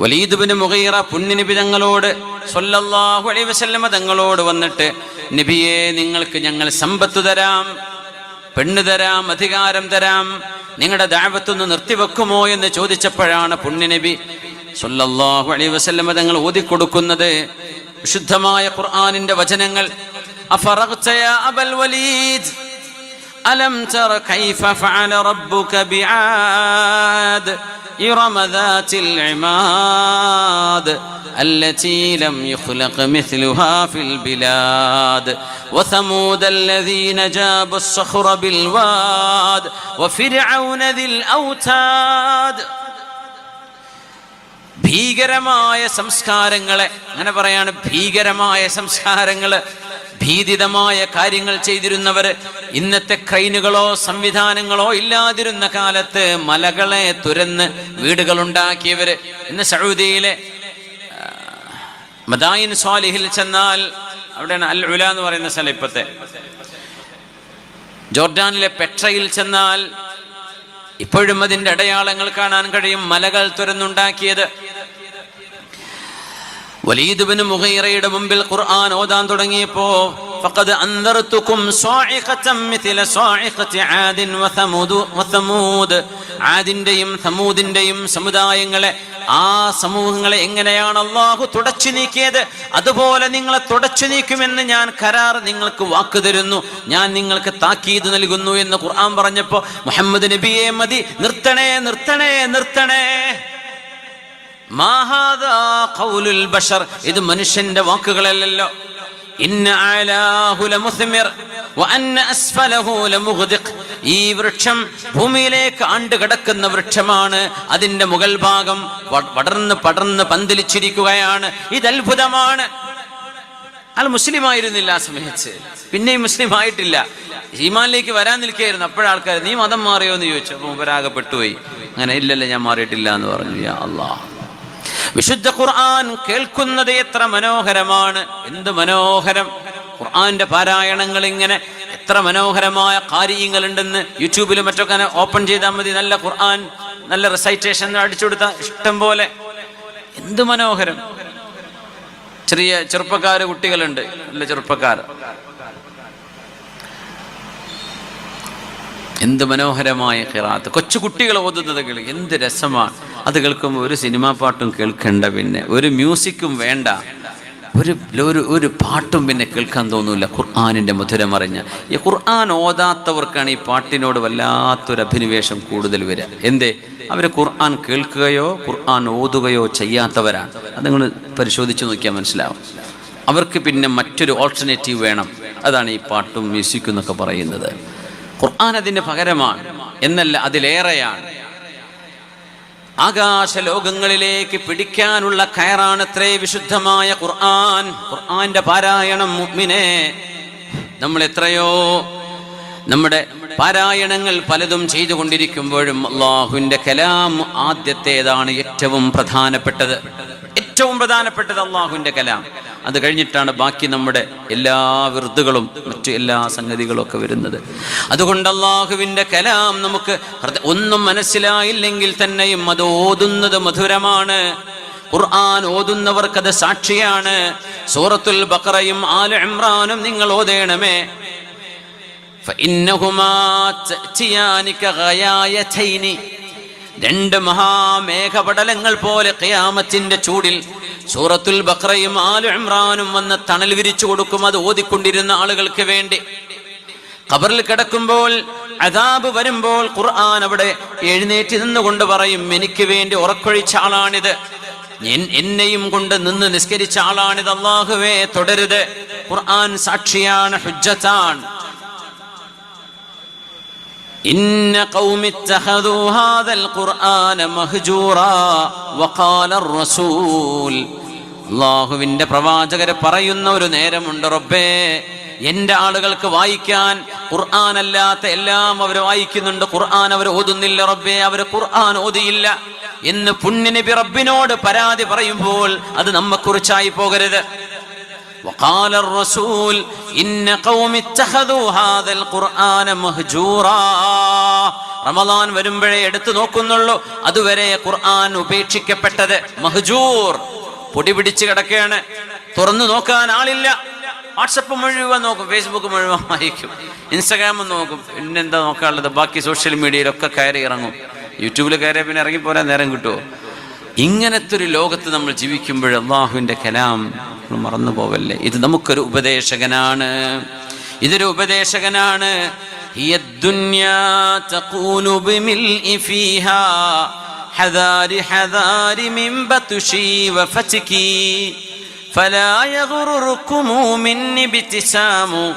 വലീദുബിന് മുഖീറ പുണ്യ തങ്ങളോട് സൊല്ലാഹു അലൈ വസല്ലമ തങ്ങളോട് വന്നിട്ട് നിബിയെ നിങ്ങൾക്ക് ഞങ്ങൾ സമ്പത്ത് തരാം പെണ്ണ് തരാം അധികാരം തരാം നിങ്ങളുടെ ദാപത്തൊന്ന് നിർത്തിവെക്കുമോ? എന്ന് ചോദിച്ചപ്പോഴാണ് പുണ്യനബി സൊല്ലാഹു അലൈ വസല്ലമ തങ്ങൾ ഓതിക്കൊടുക്കുന്നത്. വിശുദ്ധമായ ഖുർആാനിന്റെ വചനങ്ങൾ അലം തറ കൈഫ ഫഅല റബ്ബുക ബിആദ് كيف فعل ربك بعاد إرم ذات العماد التي لم يخلق مثلها في البلاد وثمود الذين جابوا الصخر بالواد وفرعون ذي الأوتاد ഭീകരമായ സംസ്കാരങ്ങളെ അങ്ങനെ പറയാണ് ഭീകരമായ സംസ്കാരങ്ങള് ഭീതിതമായ കാര്യങ്ങൾ ചെയ്തിരുന്നവർ ഇന്നത്തെ ക്രൈനുകളോ സംവിധാനങ്ങളോ ഇല്ലാതിരുന്ന കാലത്ത് മലകളെ തുരന്ന് വീടുകൾ ഉണ്ടാക്കിയവര് ഇന്ന് സൗദിയിലെ മദായിൻ സ്വാലിഹിൽ ചെന്നാൽ അവിടെ അൽ ഉല എന്ന് പറയുന്ന സ്ഥലം ഇപ്പത്തെ. ജോർഡാനിലെ പെട്രയിൽ ചെന്നാൽ ഇപ്പോഴും അതിന്റെ അടയാളങ്ങൾ കാണാൻ കഴിയും. മലകൾ തുരന്നുണ്ടാക്കിയത് വലീദുബിന് മുഗൈറയുടെ മുമ്പിൽ ഖുർആൻ ഓതാൻ തുടങ്ങിയപ്പോ ഫഖദ് അൻദർതുകും സ്വാഇഖതം മിഥില സ്വാഇഖതി ആദിൻ വസമൂദ് വസമൂദ് ആദിന്റെയും സമൂദിന്റെയും സമുദായങ്ങളെ ആ സമൂഹങ്ങളെ എങ്ങനെയാണ് അള്ളാഹു തുടച്ചു അതുപോലെ നിങ്ങളെ തുടച്ചു നീക്കുമെന്ന് ഞാൻ കരാർ നിങ്ങൾക്ക് വാക്ക് തരുന്നു. ഞാൻ നിങ്ങൾക്ക് താക്കീത് നൽകുന്നു എന്ന് ഖുർആൻ പറഞ്ഞപ്പോൾ മുഹമ്മദ് നബിയെ മതി നിർത്തണേ നിർത്തണേ നിർത്തണേ. ബഷർ. ഇത് മനുഷ്യന്റെ വാക്കുകളല്ലല്ലോ. ഈ വൃക്ഷം ഭൂമിയിലേക്ക് ആണ്ട് കിടക്കുന്ന വൃക്ഷമാണ്. അതിന്റെ മുകൾ ഭാഗം പടർന്ന് പടർന്ന് പന്തലിച്ചിരിക്കുകയാണ്. ഇത് അത്ഭുതമാണ്. അയാൾ മുസ്ലിം ആയിരുന്നില്ല ആ സമയത്ത്. പിന്നെയും മുസ്ലിം ആയിട്ടില്ല ഈമാനിലേക്ക് വരാൻ നിൽക്കുകയായിരുന്നു. അപ്പോഴാൾക്കാർ നീ മതം മാറിയോ? എന്ന് ചോദിച്ചു. അപ്പൊ മുമ്പരാകപ്പെട്ടുപോയി. അങ്ങനെ ഇല്ലല്ല ഞാൻ മാറിയിട്ടില്ല എന്ന് പറഞ്ഞു. അള്ളാഹ് വിശുദ്ധ ഖുർആൻ കേൾക്കുന്നത് എത്ര മനോഹരമാണ്. എന്ത് മനോഹരം. ഖുർആന്റെ പാരായണങ്ങൾ ഇങ്ങനെ എത്ര മനോഹരമായ കാര്യങ്ങൾ ഉണ്ടെന്ന് യൂട്യൂബിലും മറ്റൊക്കെ ഓപ്പൺ ചെയ്താൽ മതി. നല്ല ഖുർആൻ നല്ല റിസൈറ്റേഷൻ അടിച്ചു കൊടുത്താൽ ഇഷ്ടം പോലെ. എന്ത് മനോഹരം. ചെറിയ ചെറുപ്പക്കാർ കുട്ടികളുണ്ട്. നല്ല ചെറുപ്പക്കാർ. എന്ത് മനോഹരമായ കിറാത്ത് കൊച്ചു കുട്ടികൾ ഓതുന്നത് എന്ത് രസമാണ്. അത് കേൾക്കുമ്പോൾ ഒരു സിനിമാ പാട്ടും കേൾക്കണ്ട പിന്നെ. ഒരു മ്യൂസിക്കും വേണ്ട. ഒരു ഒരു ഒരു പാട്ടും പിന്നെ കേൾക്കാൻ തോന്നില്ല ഖുർആാനിന്റെ മധുരമറിഞ്ഞ ഈ ഖുർആൻ ഓതാത്തവർക്കാണ് ഈ പാട്ടിനോട് വല്ലാത്തൊരു അഭിനിവേശം കൂടുതൽ വരിക. എന്തേ? അവർ ഖുർആൻ കേൾക്കുകയോ ഖുർആൻ ഓതുകയോ ചെയ്യാത്തവരാണ് അത് നിങ്ങൾ പരിശോധിച്ച് നോക്കിയാൽ മനസ്സിലാവും. അവർക്ക് പിന്നെ മറ്റൊരു ഓൾട്ടർനേറ്റീവ് വേണം. അതാണ് ഈ പാട്ടും മ്യൂസിക്കും എന്നൊക്കെ പറയുന്നത്. ഖുർആൻ അതിന്റെ പകരമാണ്. എന്നല്ല അതിലേറെയാണ്. ആകാശ ലോകങ്ങളിലേക്ക് പിടിക്കാനുള്ള കയറാണത്രേ വിശുദ്ധമായ ഖുർആൻ. ഖുർആന്റെ പാരായണം മുഗ്മിനെ നമ്മൾ എത്രയോ നമ്മുടെ പാരായണങ്ങൾ പലതും ചെയ്തുകൊണ്ടിരിക്കുമ്പോഴും അള്ളാഹുവിന്റെ കലാം ആദ്യത്തേതാണ് ഏറ്റവും പ്രധാനപ്പെട്ടത്. ഏറ്റവും പ്രധാനപ്പെട്ടത് അള്ളാഹുവിന്റെ കലാം. അത് കഴിഞ്ഞിട്ടാണ് ബാക്കി നമ്മുടെ എല്ലാ വിറുതുകളും മറ്റു എല്ലാ സംഗതികളും ഒക്കെ വരുന്നത്. അതുകൊണ്ട് അള്ളാഹുവിന്റെ കലാം നമുക്ക് ഒന്നും മനസ്സിലായില്ലെങ്കിൽ തന്നെയും അത് ഓതുന്നത് മധുരമാണ്. ഖുർആൻ ഓതുന്നവർക്കത് സാക്ഷിയാണ്. സൂറത്തുൽ ബക്കറയും ആൽ ഇമ്രാനും നിങ്ങൾ ഓതേണമേ. രണ്ട് മഹാമേഘപടലങ്ങൾ പോലെ കയാമത്തിന്റെ ചൂടിൽ സൂറത്തുൽ ബഖറയും ആലു ഇമ്രാനും വന്ന് തണൽ വിരിച്ചു കൊടുക്കും അത് ഓതിക്കൊണ്ടിരുന്ന ആളുകൾക്ക് വേണ്ടി ഖബറിൽ കിടക്കുമ്പോൾ അതാബ് വരുമ്പോൾ ഖുർആൻ അവിടെ എഴുന്നേറ്റ് നിന്നുകൊണ്ട് പറയും എനിക്ക് വേണ്ടി ഉറക്കൊഴിച്ച ആളാണിത് എൻ- എന്നെയും കൊണ്ട് നിന്ന് നിസ്കരിച്ച ആളാണിത് അള്ളാഹുവേ തുടരുത് ഖുർആൻ സാക്ഷിയാണ് ഹുജ്ജത്താണ് إن قوم اتخذوا هذا القرآن مهجورا وقال الرسول അള്ളാഹുവിന്റെ പ്രവാചകര് പറയുന്ന ഒരു നേരമുണ്ട് റബ്ബേ എന്റെ ആളുകൾക്ക് വായിക്കാൻ ഖുർആൻ അല്ലാത്ത എല്ലാം അവർ വായിക്കുന്നുണ്ട് ഖുർആൻ അവർ ഓതുന്നില്ല റബ്ബേ അവർ ഖുർആൻ ഓതിയില്ല എന്ന് പുണ്യനബി റബ്ബിനോട് പരാതി പറയുമ്പോൾ അത് നമ്മെക്കുറിച്ചായി പോകരുത് وقال الرسول إن قوم اتخذوا هذا القرآن مهجورا റമദാൻ വരുമ്പോഴേ എടുത്തു നോക്കുന്നുള്ളൂ അതുവരെ ഖുർആൻ ഉപേക്ഷിക്കപ്പെട്ടത് മഹജൂർ പൊടി പിടിച്ച് കിടക്കുകയാണ്. തുറന്നു നോക്കാൻ ആളില്ല. വാട്സപ്പ് മുഴുവൻ നോക്കും ഫേസ്ബുക്ക് മുഴുവൻ വായിക്കും ഇൻസ്റ്റാഗ്രാമും നോക്കും ഇന്നെന്താ നോക്കാനുള്ളത്? ബാക്കി സോഷ്യൽ മീഡിയയിലൊക്കെ കയറി ഇറങ്ങും. യൂട്യൂബിൽ കയറി പിന്നെ ഇറങ്ങിപ്പോരാൻ നേരം കിട്ടുമോ ഇങ്ങനത്തെ ഒരു ലോകത്ത് നമ്മൾ ജീവിക്കുമ്പോൾ അള്ളാഹുവിന്റെ കലാം മറന്നു പോവല്ലേ? ഇത് നമുക്കൊരു ഉപദേശകനാണ്. ഇതൊരു ഉപദേശകനാണ്. ദുന്യാ തഖൂലു ബിമിൽ ഇഫീഹാ حذار حذار من بطشي وفتكي فلا يغرركم من ابتسام.